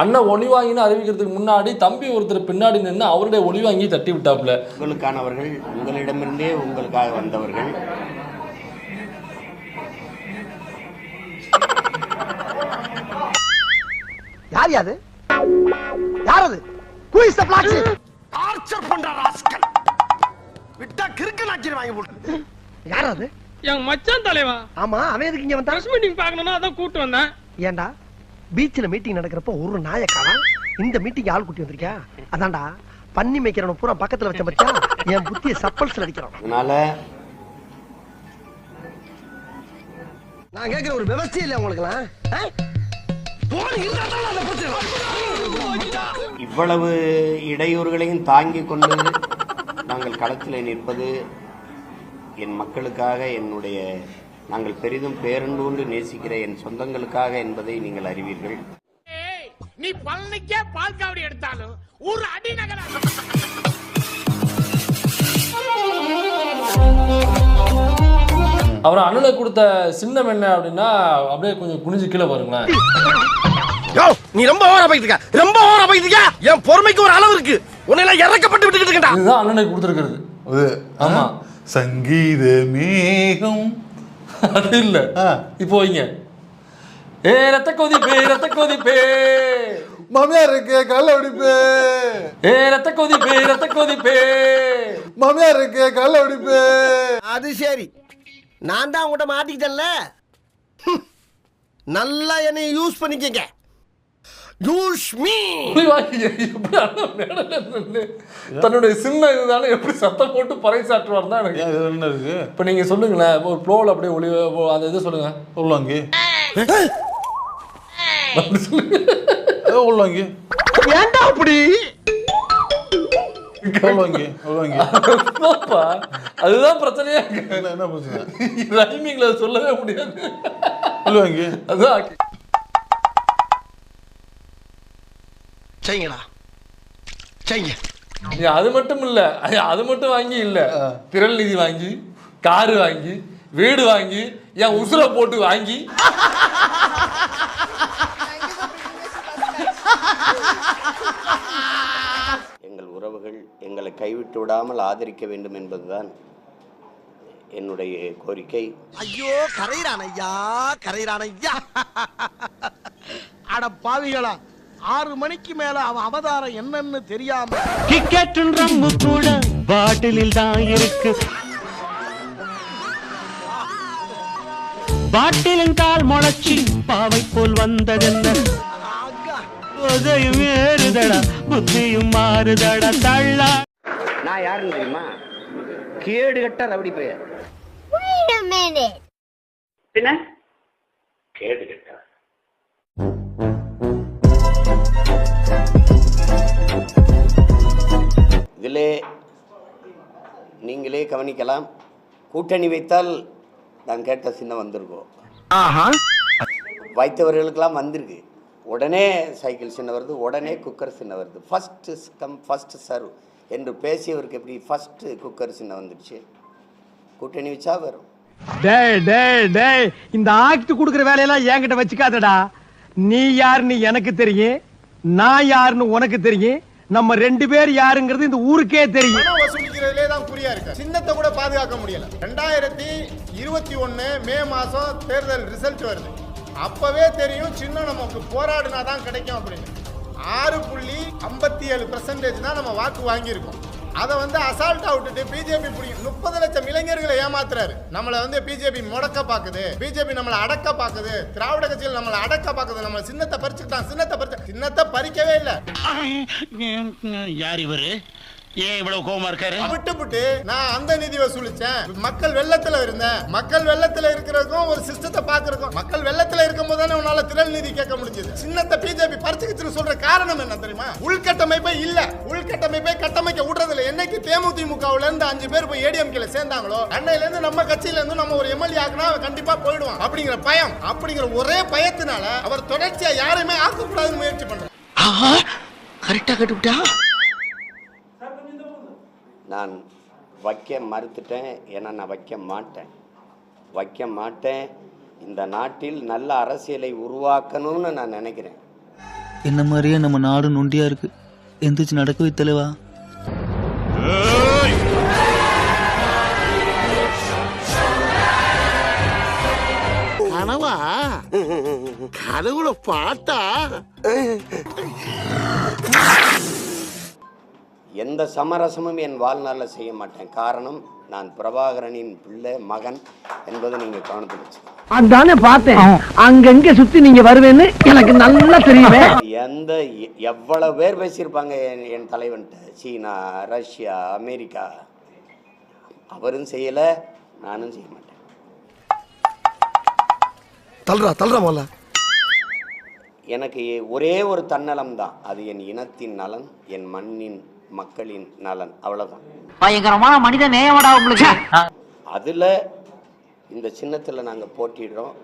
அண்ணன் ஒளி வாங்கின்னு அறிவிக்கிறதுக்கு முன்னாடி தம்பி ஒருத்தர் பின்னாடி நின்று அவருடைய ஒளி வாங்கி தட்டி விட்டாப்புல. உங்களுக்கானவர்கள் உங்களிடமிருந்தே உங்களுக்காக வந்தவர்கள். யார் யாது? யார் அது? Who is the blacks torture பண்ற ராஸ்கல். விட்டா கிறுக்கு நாக்கிற வாங்கி போட்டு. யார் அது? என் மச்சான் தலைவா. ஆமா அவன் எதுக்கு இங்க வந்தான்? பிரஸ் மீட்டிங் பார்க்கணும்னா அதான் கூட்டு வந்தேன். ஏன்டா பீச்ல மீட்டிங் நடக்கிறப்ப ஒரு நாய காணோம் இந்த மீட்டிங் ஆள் கூட்டி வந்திருக்கியா? அதான்டா பண்ணி மேய்க்கிறவன பூரா பக்கத்துல வச்ச பச்சா என் புத்திய சப்பல்ஸ்ல அடிக்கிறான். அதனால நான் கேக்குற ஒரு விவசாயம் இல்ல உங்களுக்குலாம் இவ்வளவு இடையூறுகளையும் தாங்கிக் கொண்டு நாங்கள் களத்தில் நிற்பது என் மக்களுக்காக என்னுடைய நாங்கள் பெரிதும் பேரன்பு கொண்டு நேசிக்கிற என் சொந்தங்களுக்காக என்பதை நீங்கள் அறிவீர்கள். நீ பழனிக்கே பால் காவடி எடுத்தாலும் ஒரு அடி நகர அவர் அண்ணனுக்கு கொடுத்த சின்னம் என்ன அப்படின்னா அப்படியே கொஞ்சம் குனிஞ்சு கீழே பாருங்களேன். யோ நீ ரொம்ப ஓவரா போயிட்டு இருக்க. ரொம்ப ஓவரா போயிட்டு இருக்க. என் பொறுமைக்கு ஒரு அளவு இருக்கு. உன்னை எல்லாம் இறக்கப்பட்டு விட்டுக்கிட்டு இருக்கா இதுதான் அண்ணனுக்கு கொடுத்துருக்கிறது. அது ஆமா. சங்கீத மேகம். அது இல்ல. ஆ. இப்போ வைங்க. ஏ ரத்த கொதிப்பே ரத்த கொதிப்பே. மாமியார் இருக்கு கல்ல வெடிப்பு. ஏ ரத்த கொதிப்பே ரத்த கொதிப்பே. மாமியார் இருக்கு கல்ல வெடிப்பு. அது சரி. நான் தான் உங்கள்கிட்ட மாட்டிக்கிட்டேன்ல. நல்லா என்னை யூஸ் பண்ணிக்கங்க. தன்னுடைய சின்ன இதுதானே எப்படி சத்தம் போட்டு பறைசாற்றுவார் தான் எனக்கு. என்ன இருக்கு? இப்போ நீங்க சொல்லுங்களேன் ஒரு ப்ளோவில் அப்படியே ஒளி அந்த இது சொல்லுங்க. உள்ளாங்கி. உள்ளாங்கி. ஏன்டா அப்படி? அதுதான் பிரச்சனையா. இருக்கு என்ன என்ன பிரச்சனை? ரைமிங்ல சொல்லவே முடியாது. உள்ளாங்கி. அதான் செய்யுங்கடா. செய்யுங்க. அது மட்டும் இல்ல அது அது மட்டும் வாங்கி இல்ல. திரள் நிதி வாங்கி காரு வாங்கி வீடு வாங்கி என் உசுரை போட்டு வாங்கி. எங்கள் உறவுகள் எங்களை கைவிட்டு விடாமல் ஆதரிக்க வேண்டும் என்பதுதான் என்னுடைய கோரிக்கை. ஐயோ கரையிறான் ஐயா கரையிறான் ஐயா. அட பாவிகளா. ஆறு மணிக்கு மேல அவன் அவதாரம் என்னன்னு தெரியாம டிக்கெட்டும் ரம்மு கூட பாட்டிலில் தான் இருக்கு. பாட்டிலின் கால் முளைச்சி பாவை போல் வந்ததென்ன. உதயம் ஏறுதடா புத்தியும் மாறுதடா தள்ளா. நான் யாருன்னு தெரியுமா? கேடு கட்ட ரவுடி பெயர் Wait a minute. கேடு கட்ட. இதிலே நீங்களே கவனிக்கலாம். கூட்டணி வைத்தால் நான் கேட்ட சின்னம் வந்திருக்கோம் வைத்தவர்களுக்கெல்லாம் வந்திருக்கு. உடனே சைக்கிள் சின்ன வருது உடனே குக்கர் சின்ன வருது. ஃபஸ்ட்டு கம் ஃபஸ்ட்டு சர்வ் என்று பேசியவருக்கு எப்படி ஃபஸ்ட்டு குக்கர் சின்ன வந்துடுச்சு? கூட்டணி வச்சா வரும். டேய் டேய் டேய் இந்த ஆக்ட் குடுக்குற வேலையெல்லாம் என்கிட்ட வச்சுக்காதடா. நீ யாருன்னு எனக்கு தெரியும் நான் யாருன்னு உனக்கு தெரியும். நம்ம ரெண்டு பேர் யாருங்கிறது இந்த ஊருக்கே தெரியும். பணம் வசூலிக்கிறதுலே தான் குறியா இருக்கு சின்னத்தை கூட பாதுகாக்க முடியல. ரெண்டாயிரத்தி இருபத்தி ஒன்னு மே மாசம் தேர்தல் ரிசல்ட் வருது. அப்பவே தெரியும் சின்னம் நமக்கு போராடினா தான் கிடைக்கும் அப்படின்னு. ஆறு புள்ளி ஐம்பத்தி ஏழு பெர்சன்டேஜ் தான் நம்ம வாக்கு வாங்கியிருக்கோம். அதை வந்து அசால்ட்டா விட்டுட்டு பிஜேபி பிடிக்கும் முப்பது லட்சம் இளைஞர்களை ஏமாத்துறாரு. நம்மளை வந்து பிஜேபி முடக்க பாக்குது. பிஜேபி நம்மளை அடக்க பாக்குது. திராவிட கட்சிகள் நம்மளை அடக்க பாக்குது. நம்ம சின்னத்தை பறிச்சுக்கிட்டான். சின்னத்தை பறிச்சு சின்னத்தை பறிக்கவே இல்லை. யார் இவரு? ஏன் இவ்வளவு கோவமா இருக்காரு? விட்டுப்புட்டு நான் அந்த நிதி வசூலிச்சேன். மக்கள் வெள்ளத்துல இருந்தேன். மக்கள் வெள்ளத்துல இருக்கிறதுக்கும் ஒரு சிஸ்டத்தை பாக்குறதுக்கும் மக்கள் வெள்ளத்துல இருக்கும் போது தானே உன்னால திரள் நிதி கேட்க முடிஞ்சது. சின்னத்தை பிஜேபி பறிச்சுக்கிச்சு சொல்ற காரணம் என்ன தெரியுமா? உள்கட்டமைப்பே இல்ல. உள்கட்டமைப்பை கட்டமைக்க விடுறது என்னைக்கு தேமுதிமுகவுல இருந்து அஞ்சு பேர் போய் ஏடிஎம் கீழ சேர்ந்தாங்களோ அன்னையில இருந்து நம்ம கட்சியில இருந்து நம்ம ஒரு எம்எல்ஏ ஆக்குனா அவன் கண்டிப்பா போயிடுவான். அப்படிங்கிற பயம் அப்படிங்கிற ஒரே பயத்தினால அவர் தொடர்ச்சியா யாரையுமே ஆக்கக்கூடாதுன்னு முயற்சி பண்றாரு. கரெக்டா கட்டுவிட்டா நான் வைக்க மறுத்துட்டேன் ஏன்னா நான் வைக்க மாட்டேன். வைக்க மாட்டேன். இந்த நாட்டில் நல்ல அரசியலை உருவாக்கணும்னு நான் நினைக்கிறேன். என்ன மாதிரியே நம்ம நாடு நொண்டியா இருக்கு. எந்திரிச்சு நடக்கவே தலைவா கனவா கனவுல பாட்டா எந்த சமரசமும் என் வாழ்நாளில் செய்ய மாட்டேன். காரணம் நான் பிரபாகரனின் பிள்ளை மகன் என்பதை நீங்கள் கவனத்தில் வச்சு அதானே பார்த்தேன். அங்கங்க சுத்தி நீங்க வருவேன்னு எனக்கு நல்லா தெரியுமே. எந்த எவ்வளவு பேர் பேசியிருப்பாங்க என் என் தலைவன்கிட்ட சீனா ரஷ்யா அமெரிக்கா. அவரும் செய்யலை நானும் செய்ய மாட்டேன். தள்ளுறா தள்ளுறா முதல்ல. எனக்கு ஒரே ஒரு தன்னலம் தான் அது என் இனத்தின் நலன் என் மண்ணின் மக்களின் நலன். அவ்வளவுதான். பயங்கரமான மனித நேயமடா உங்களுக்கு. அதில் இந்த சின்னத்தில் நாங்கள் போட்டிடுறோம்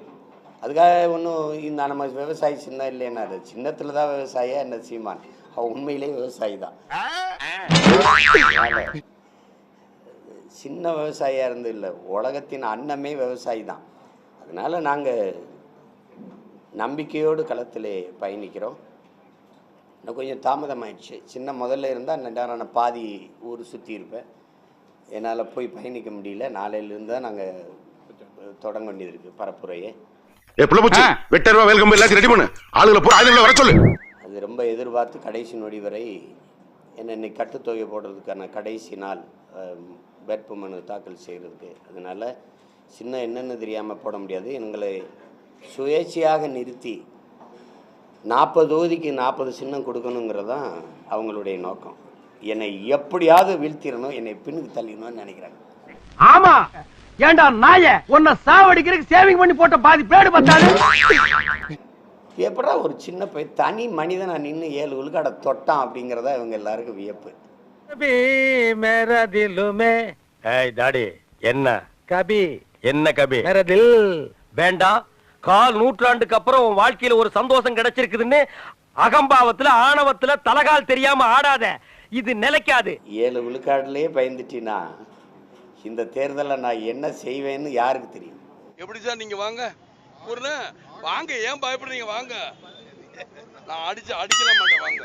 அதுக்காக ஒன்றும் இந்த நம்ம விவசாயி சின்னம் இல்லைன்னா அது? சின்னத்தில் தான் விவசாயியா என்ன சீமான்? அவன் உண்மையிலே விவசாயி தான் சின்ன விவசாயியாக இருந்து இல்லை உலகத்தின் அன்னமே விவசாயி தான் அதனால் நாங்கள் நம்பிக்கையோடு களத்திலே பயணிக்கிறோம். இன்னும் கொஞ்சம் தாமதமாயிடுச்சு. சின்ன முதல்ல இருந்தால் நேரம் நான் பாதி ஊர் சுற்றி இருப்பேன். என்னால் போய் பயணிக்க முடியல. நாளையிலேருந்து தான் நாங்கள் தொடங்க வேண்டியது இருக்குது பரப்புரையே. வெட்டருவா வெல்கம் எல்லாத்தையும் ரெடி பண்ணு. பூரா ஆளுகளை வர சொல்லு. அது ரொம்ப எதிர்பார்த்து கடைசி நொடி வரை என்ன இன்னைக்கு கட்டுத்தொகை போடுறதுக்கான கடைசி நாள் வேட்புமனு தாக்கல் செய்கிறதுக்கு அதனால் சின்ன என்னென்னு தெரியாமல் போட முடியாது. எங்களை சுயேட்சையாக நிறுத்தி நாற்பது தொகுதிக்கு நாற்பது சின்னம் கொடுக்கணுங்கிறது தான் அவங்களுடைய நோக்கம். என்னை எப்படியாவது வீழ்த்திடணும் என்னை பின்னுக்கு தள்ளிடணும்னு நினைக்கிறாங்க. ஆமா! ஏண்டா நாய உன்னை சாவடிக்கிறதுக்கு சேவிங் பண்ணி போட்ட பாதி பேடு பார்த்தாலும் எப்படா ஒரு சின்ன பையன் தனி மனிதனா நின்று ஏழு உள்கடை தொட்டான் அப்படிங்கிறதா இவங்க எல்லாருக்கும் வியப்பு. மேரா திலுமே ஏய் டாடி என்ன? கபி. என்ன கபி மேரா தில் வேண்டாம் கால் நூற்றாண்டுக்கு அப்புறம் உன் வாழ்க்கையில ஒரு சந்தோஷம் கிடைச்சிருக்குதுன்னு அகம்பாவத்துல ஆணவத்துல தலகால் தெரியாம ஆடாத. இது நிலைக்காது. ஏழு விழுக்காடுலயே பயந்துட்டினா? இந்த தேர்தலில் நான் என்ன செய்வேன்னு யாருக்கு தெரியும்? எப்படி சார் நீங்க வாங்க? ஒரு வாங்க ஏன் பயப்படுறீங்க? வாங்க. நான் அடிச்சு அடிக்கல மாட்டேன். வாங்க.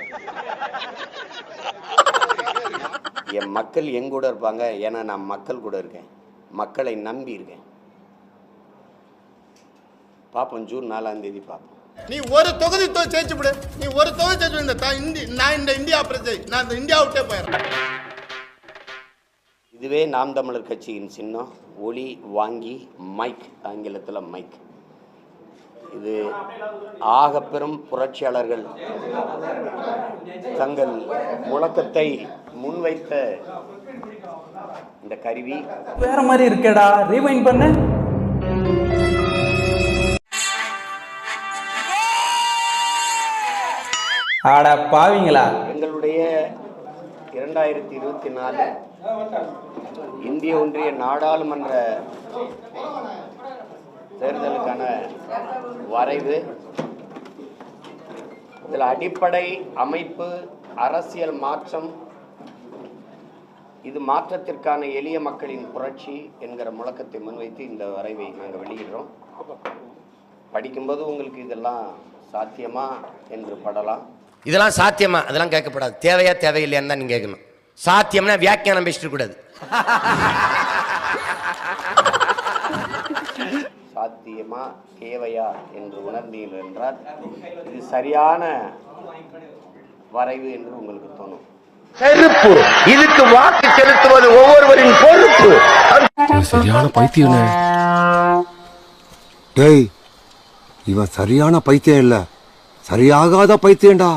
என் மக்கள் என் கூட இருப்பாங்க. ஏன்னா நான் மக்கள் கூட இருக்கேன். மக்களை நம்பி இருக்கேன். பார்ப்போம் ஜூன் நாலாம் தேதி பார்ப்போம் நீ ஒரு தொகுதி தொ- ஜெயிச்சு விடு. நீ ஒரு தொகுதி ஜெயிச்சு. இந்த இந்தி நான் இந்த இந்தியா பிரஜை நான் இந்த இந்தியா விட்டே போயிடுறேன். இதுவே நாம் தமிழர் கட்சியின் சின்னம். ஒளி வாங்கி மைக் ஆங்கிலத்தில் மைக் இது ஆக பெரும் புரட்சியாளர்கள் தங்கள் முழக்கத்தை முன்வைத்த இந்த கருவி. வேற மாதிரி இருக்கேடா. ரீவைண்ட் பண்ணு. ஆட பாவிங்களா? எங்களுடைய இரண்டாயிரத்தி இருபத்தி நாலு இந்திய ஒன்றிய நாடாளுமன்ற தேர்தலுக்கான வரைவு இதில் அடிப்படை அமைப்பு அரசியல் மாற்றம் இது மாற்றத்திற்கான எளிய மக்களின் புரட்சி என்கிற முழக்கத்தை முன்வைத்து இந்த வரைவை நாங்கள் வெளியிடுறோம். படிக்கும்போது உங்களுக்கு இதெல்லாம் சாத்தியமா என்று படலாம். இதெல்லாம் சாத்தியமா? அதெல்லாம் கேட்கப்படாது. தேவையா தேவையில்லையான்னு தான் நீங்க கேட்கணும். சாத்தியம்னா வியாக்கியானம் பேசிட்டு கூடாது. சாத்தியமா தேவையா என்று உணர்ந்தீர்கள் என்றால் இது சரியான வரைவு என்று உங்களுக்கு தோணும். செருப்பு. இதுக்கு வாக்கு செலுத்துவது ஒவ்வொருவரின் பொறுப்பு. சரியான பைத்தியம் டேய் இவன் சரியான பைத்தியம் இல்ல. சரியாகாத பைத்தியம்டா.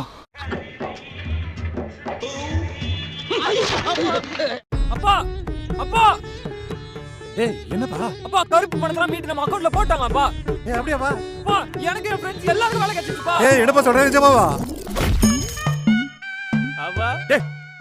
அப்பா அப்பா. ஏய் என்னப்பா? அப்பா கருப்பு பணத்தெல்லாம் மீட்டு நம்ம அக்கவுண்ட்ல போட்டாங்கப்பா ஏய் அப்படியாப்பா? அப்பா எனக்கு என் ஃப்ரெண்ட்ஸ் எல்லாருக்கும் வேலை கிடைச்சிருச்சுப்பா ஏய் என்னப்பா சொல்ற நிஜமாவா?